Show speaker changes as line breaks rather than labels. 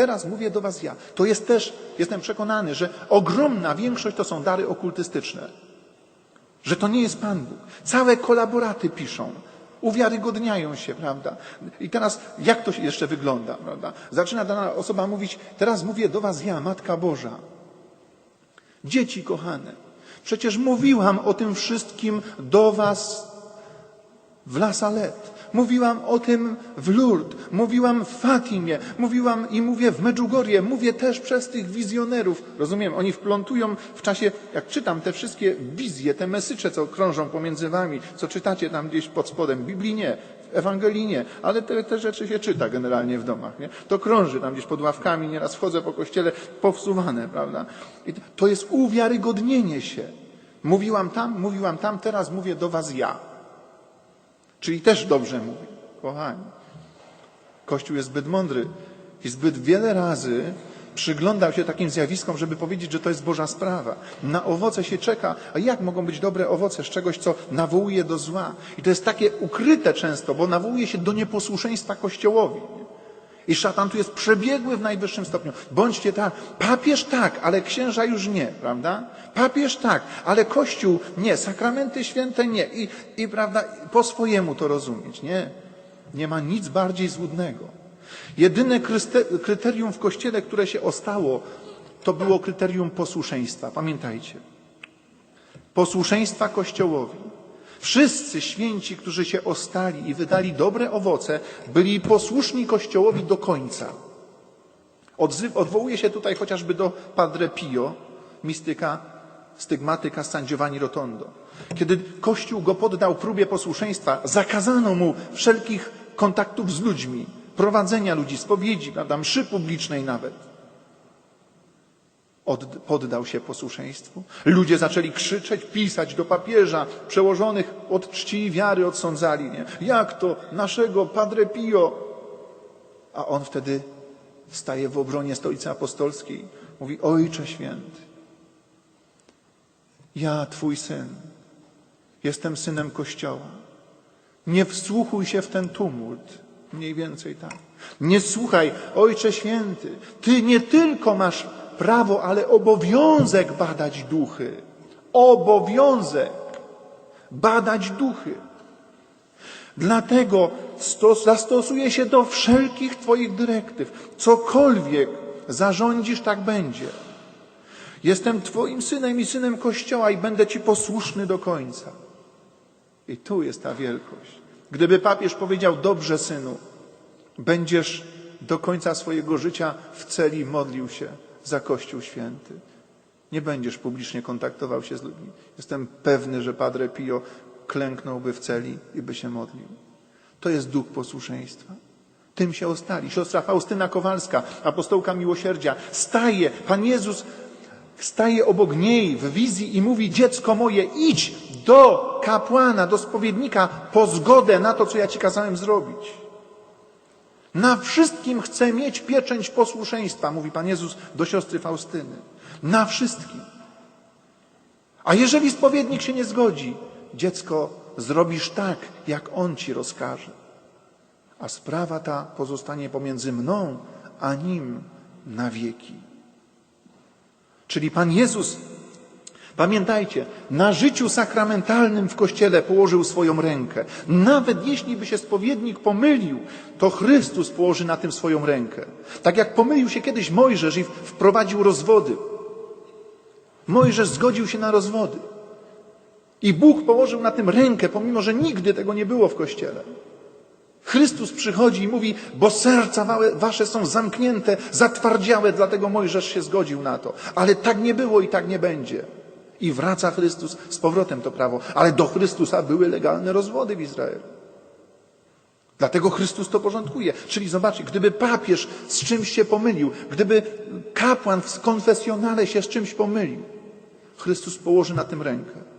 teraz mówię do was ja. To jest też, jestem przekonany, że ogromna większość to są dary okultystyczne. Że to nie jest Pan Bóg. Całe kolaboraty piszą. Uwiarygodniają się, prawda? I teraz jak to jeszcze wygląda, prawda? Zaczyna dana osoba mówić, teraz mówię do was ja, Matka Boża. Dzieci kochane, przecież mówiłam o tym wszystkim do was w La Salette. Mówiłam o tym w Lourdes, mówiłam w Fatimie, mówiłam i mówię w Medjugorje, mówię też przez tych wizjonerów. Rozumiem, oni wplątują w czasie, jak czytam te wszystkie wizje, te mesycze, co krążą pomiędzy wami, co czytacie tam gdzieś pod spodem. Biblii nie, w Ewangelii nie, ale te, te rzeczy się czyta generalnie w domach. Nie? To krąży tam gdzieś pod ławkami, nieraz wchodzę po kościele, powsuwane, prawda? I to jest uwiarygodnienie się. Mówiłam tam, mówiłam tam, teraz mówię do was ja. Czyli też dobrze mówi. Kochani, Kościół jest zbyt mądry i zbyt wiele razy przyglądał się takim zjawiskom, żeby powiedzieć, że to jest Boża sprawa. Na owoce się czeka, a jak mogą być dobre owoce z czegoś, co nawołuje do zła? I to jest takie ukryte często, bo nawołuje się do nieposłuszeństwa Kościołowi. I szatan tu jest przebiegły w najwyższym stopniu. Bądźcie tak, papież tak, ale księża już nie, prawda? Papież tak, ale Kościół nie, sakramenty święte nie. I, i prawda, po swojemu to rozumieć, nie? Nie ma nic bardziej złudnego. Jedyne kryterium w Kościele, które się ostało, to było kryterium posłuszeństwa. Pamiętajcie. Posłuszeństwa Kościołowi. Wszyscy święci, którzy się ostali i wydali dobre owoce, byli posłuszni Kościołowi do końca. Odzy- Odwołuje się tutaj chociażby do Padre Pio, mistyka, stygmatyka San Giovanni Rotondo. Kiedy Kościół go poddał próbie posłuszeństwa, zakazano mu wszelkich kontaktów z ludźmi, prowadzenia ludzi, spowiedzi, prawda, mszy publicznej nawet. Od, poddał się posłuszeństwu. Ludzie zaczęli krzyczeć, pisać do papieża, przełożonych od czci i wiary odsądzali. Nie? Jak to? Naszego Padre Pio. A on wtedy staje w obronie Stolicy Apostolskiej. Mówi, Ojcze Święty, ja, Twój Syn, jestem Synem Kościoła. Nie wsłuchuj się w ten tumult. Mniej więcej tak. Nie słuchaj, Ojcze Święty, Ty nie tylko masz prawo, ale obowiązek badać duchy. Obowiązek badać duchy. Dlatego stos, zastosuję się do wszelkich Twoich dyrektyw. Cokolwiek zarządzisz, tak będzie. Jestem Twoim synem i synem Kościoła i będę Ci posłuszny do końca. I tu jest ta wielkość. Gdyby papież powiedział, dobrze synu, będziesz do końca swojego życia w celi modlił się za Kościół Święty. Nie będziesz publicznie kontaktował się z ludźmi. Jestem pewny, że Padre Pio klęknąłby w celi i by się modlił. To jest duch posłuszeństwa. Tym się ostali. Siostra Faustyna Kowalska, apostołka miłosierdzia, staje, Pan Jezus staje obok niej w wizji i mówi: Dziecko moje, idź do kapłana, do spowiednika po zgodę na to, co ja ci kazałem zrobić. Na wszystkim chcę mieć pieczęć posłuszeństwa, mówi Pan Jezus do siostry Faustyny. Na wszystkim. A jeżeli spowiednik się nie zgodzi, dziecko, zrobisz tak, jak on ci rozkaże. A sprawa ta pozostanie pomiędzy mną a nim na wieki. Czyli Pan Jezus, pamiętajcie, na życiu sakramentalnym w Kościele położył swoją rękę. Nawet jeśli by się spowiednik pomylił, to Chrystus położy na tym swoją rękę. Tak jak pomylił się kiedyś Mojżesz i wprowadził rozwody. Mojżesz zgodził się na rozwody. I Bóg położył na tym rękę, pomimo że nigdy tego nie było w Kościele. Chrystus przychodzi i mówi, bo serca wasze są zamknięte, zatwardziałe, dlatego Mojżesz się zgodził na to. Ale tak nie było i tak nie będzie. I wraca Chrystus z powrotem to prawo. Ale do Chrystusa były legalne rozwody w Izraelu. Dlatego Chrystus to porządkuje. Czyli zobaczcie, gdyby papież z czymś się pomylił, gdyby kapłan w konfesjonale się z czymś pomylił, Chrystus położy na tym rękę.